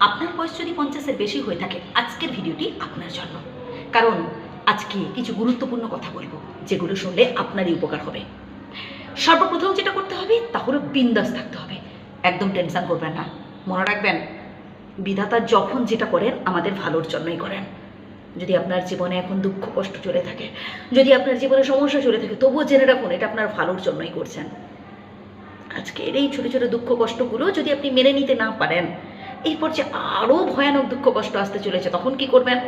আপনার বয়স যদি পঞ্চাশের বেশি হয়ে থাকে, আজকের ভিডিওটি আপনার জন্য। কারণ আজকে কিছু গুরুত্বপূর্ণ কথা বলব, যেগুলো শুনলে আপনারই উপকার হবে। সর্বপ্রথম যেটা করতে হবে, তা হলো বিন্দাস থাকতে হবে। একদম টেনশন করবেন না। মনে রাখবেন, বিধাতা যখন যেটা করেন, আমাদের ভালোর জন্যই করেন। যদি আপনার জীবনে এখন দুঃখ, কষ্ট চলে থাকে, যদি আপনার জীবনে সমস্যা চলে থাকে, তবুও জেনে রাখুন, এটা আপনার ভালোর জন্যই করছেন। আজকের এই ছোটো ছোটো দুঃখ, কষ্টগুলো যদি আপনি মেনে নিতে না পারেন এরপর যে আরও ভয়ানক দুঃখ, কষ্ট আসতে চলেছে। তখন কি করবেন?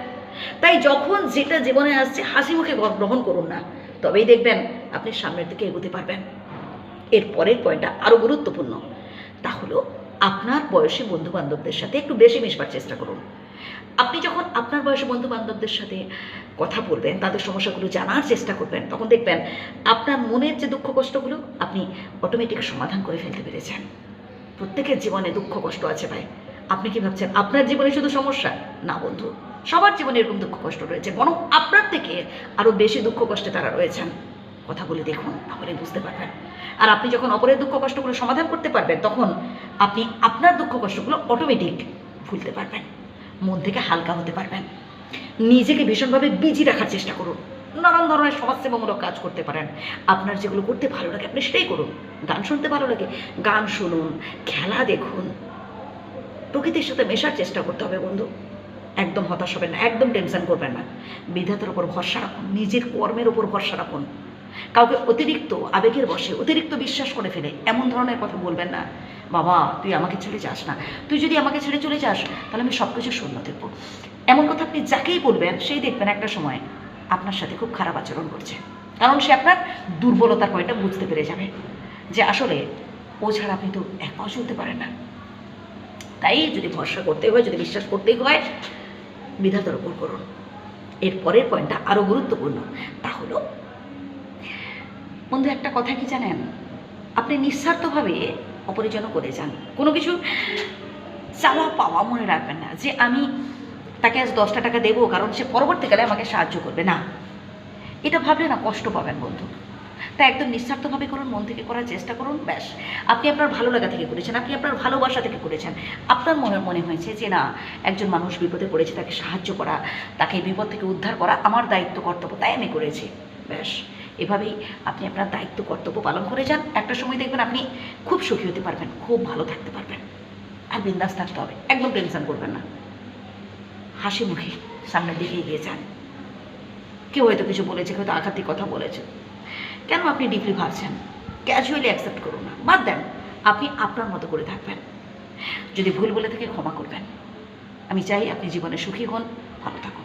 তাই যখন যেটা জীবনে আসছে, হাসি মুখে গ্রহণ করুন না। তবেই দেখবেন আপনি সামনের দিকে এগোতে পারবেন। এর পরের পয়েন্টটা আরও গুরুত্বপূর্ণ। তা হলো, আপনার বয়সী বন্ধু বান্ধবদের সাথে একটু বেশি মিশবার চেষ্টা করুন। আপনি যখন আপনার বয়সী বন্ধু বান্ধবদের সাথে কথা বলবেন, তাদের সমস্যাগুলো জানার চেষ্টা করবেন, তখন দেখবেন আপনার মনের যে দুঃখ, কষ্টগুলো, আপনি অটোমেটিক সমাধান করে ফেলতে পেরেছেন। প্রত্যেকের জীবনে দুঃখ, কষ্ট আছে ভাই। আপনি কি ভাবছেন? আপনার জীবনে শুধু সমস্যা? না বন্ধু, সবার জীবনে এরকম দুঃখ কষ্ট রয়েছে, বরং আপনার থেকে আরও বেশি দুঃখ কষ্টে তারা রয়েছেন। কথা বলে দেখুন, তাহলে বুঝতে পারবেন। আর আপনি যখন অপরের দুঃখ কষ্টগুলো সমাধান করতে পারবেন, তখন আপনি আপনার দুঃখ কষ্টগুলো অটোমেটিক ভুলতে পারবেন। মন থেকে হালকা হতে পারবেন। নিজেকে ভীষণভাবে বিজি রাখার চেষ্টা করুন। নানান ধরনের সমাজসেবামূলক কাজ করতে পারেন। আপনার যেগুলো করতে ভালো লাগে, আপনি সেটাই করুন। গান শুনতে ভালো লাগে। গান শুনুন, খেলা দেখুন। প্রকৃতির সাথে মেশার চেষ্টা করতে হবে বন্ধু। একদম হতাশ হবেন না, একদম টেনশন করবেন না। বিধাতার ওপর ভরসা রাখুন, নিজের কর্মের ওপর ভরসা রাখুন। কাউকে অতিরিক্ত আবেগের বসে অতিরিক্ত বিশ্বাস করে ফেলে, এমন ধরনের কথা বলবেন না। বাবা, তুই আমাকে ছেড়ে যাস না। তুই যদি আমাকে ছেড়ে চলে যাস, তাহলে আমি সব কিছু শূন্য দেখব। এমন কথা আপনি যাকেই বলবেন, সেই দেখবেন একটা সময় আপনার সাথে খুব খারাপ আচরণ করছে। কারণ সে আপনার দুর্বলতার পয়েন্টটা বুঝতে পেরে যাবে। যে আসলে ও ছাড়া আপনি তো এক পাও চলতে পারেন না। তাই যদি ভরসা করতে হয়, যদি বিশ্বাস করতেই হয়, বিধাতার উপর করুন। এর পরের পয়েন্টটা আরও গুরুত্বপূর্ণ, তা হলো, বন্ধু একটা কথা কি জানেন? আপনি নিঃস্বার্থভাবে অপরিজন করে যান। কোনো কিছু চাওয়া পাওয়া মনে রাখবেন না যে আমি তাকে আজ দশটা টাকা দেবো, কারণ সে পরবর্তীকালে আমাকে সাহায্য করবে। না, এটা ভাবলে না কষ্ট পাবেন বন্ধু। তাই একদম নিঃস্বার্থভাবে করুন, মন থেকে করার চেষ্টা করুন, ব্যাস। আপনি আপনার ভালো লাগা থেকে করেছেন, আপনি আপনার ভালোবাসা থেকে করেছেন। আপনার মনে মনে হয়েছে যে, না, একজন মানুষ বিপদে পড়েছে, তাকে সাহায্য করা, তাকে বিপদ থেকে উদ্ধার করা আমার দায়িত্ব, কর্তব্য, তাই আমি করেছি, ব্যাস। এভাবেই আপনি আপনার দায়িত্ব, কর্তব্য পালন করে যান। একটা সময় দেখবেন আপনি খুব সুখী হতে পারবেন, খুব ভালো থাকতে পারবেন। আর বিন্দাস থাকতে হবে, একদম টেনশন করবেন না। হাসি মুখে সামনের দিকে এগিয়ে যান। কেউ হয়তো কিছু বলেছে হয়তো আঘাতি কথা বলেছে। কেন আপনি ডিপলি ভাবছেন? ক্যাজুয়ালি অ্যাকসেপ্ট করুন না। বাদ দেন, আপনি আপনার মতো করে থাকবেন। যদি ভুল বলে থাকে ক্ষমা করবেন। আমি চাই আপনি জীবনে সুখী হন, ভালো থাকুন।